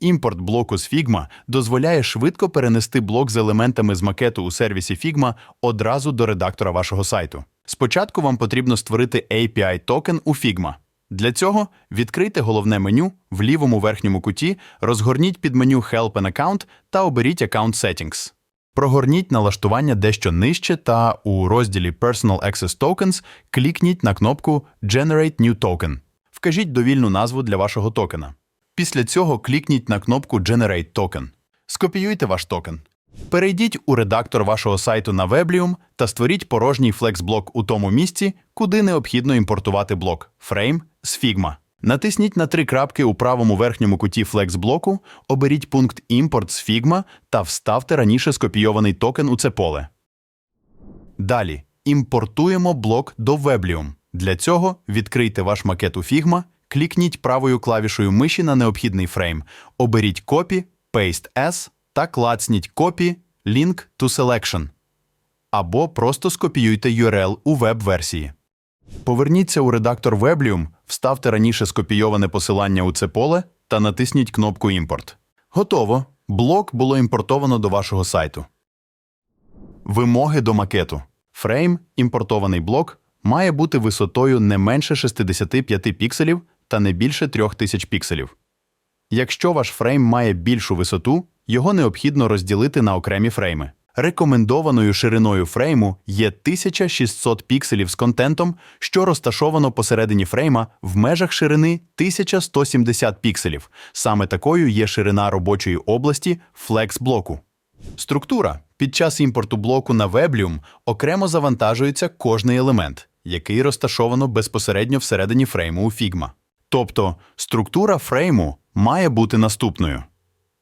Імпорт блоку з Figma дозволяє швидко перенести блок з елементами з макету у сервісі Figma одразу до редактора вашого сайту. Спочатку вам потрібно створити API токен у Figma. Для цього відкрийте головне меню в лівому верхньому куті, розгорніть під меню Help an Account та оберіть Account Settings. Прогорніть налаштування дещо нижче та у розділі Personal Access Tokens клікніть на кнопку Generate New Token. Вкажіть довільну назву для вашого токена. Після цього клікніть на кнопку Generate Token. Скопіюйте ваш токен. Перейдіть у редактор вашого сайту на Weblium та створіть порожній флекс-блок у тому місці, куди необхідно імпортувати блок Frame з Figma. Натисніть на три крапки у правому верхньому куті флекс-блоку, оберіть пункт Імпорт з Figma та вставте раніше скопійований токен у це поле. Далі імпортуємо блок до Weblium. Для цього відкрийте ваш макет у Figma, клікніть правою клавішою миші на необхідний фрейм, оберіть Copy, Paste As та клацніть Copy Link to Selection. Або просто скопіюйте URL у веб-версії. Поверніться у редактор Weblium, вставте раніше скопійоване посилання у це поле та натисніть кнопку Імпорт. Готово. Блок було імпортовано до вашого сайту. Вимоги до макету. Фрейм, імпортований блок, має бути висотою не менше 65 пікселів та не більше 3000 пікселів. Якщо ваш фрейм має більшу висоту, його необхідно розділити на окремі фрейми. Рекомендованою шириною фрейму є 1600 пікселів з контентом, що розташовано посередині фрейма в межах ширини 1170 пікселів. Саме такою є ширина робочої області флекс-блоку. Структура. Під час імпорту блоку на Weblium окремо завантажується кожний елемент, який розташовано безпосередньо всередині фрейму у Figma. Тобто структура фрейму має бути наступною: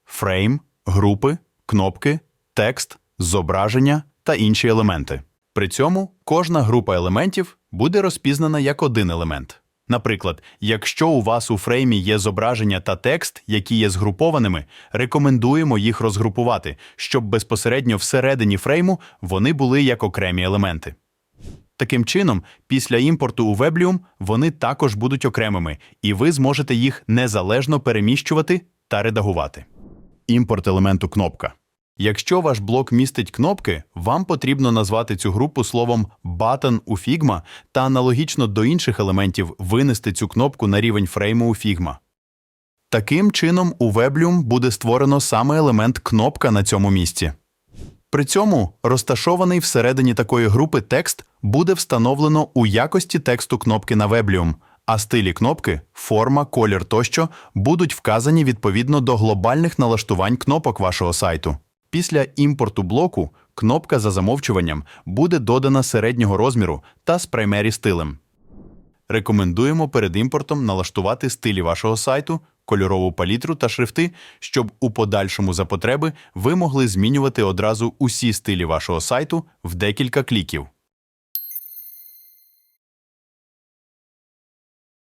фрейм, групи, кнопки, текст, зображення та інші елементи. При цьому кожна група елементів буде розпізнана як один елемент. Наприклад, якщо у вас у фреймі є зображення та текст, які є згрупованими, рекомендуємо їх розгрупувати, щоб безпосередньо всередині фрейму вони були як окремі елементи. Таким чином, після імпорту у Weblium вони також будуть окремими, і ви зможете їх незалежно переміщувати та редагувати. Імпорт елементу кнопка. Якщо ваш блок містить кнопки, вам потрібно назвати цю групу словом button у Figma та аналогічно до інших елементів винести цю кнопку на рівень фрейму у Figma. Таким чином, у Weblium буде створено саме елемент кнопка на цьому місці. При цьому розташований всередині такої групи текст буде встановлено у якості тексту кнопки на Weblium, а стилі кнопки, форма, колір тощо будуть вказані відповідно до глобальних налаштувань кнопок вашого сайту. Після імпорту блоку кнопка за замовчуванням буде додана середнього розміру та з праймері стилем. Рекомендуємо перед імпортом налаштувати стилі вашого сайту, кольорову палітру та шрифти, щоб у подальшому за потреби ви могли змінювати одразу усі стилі вашого сайту в декілька кліків.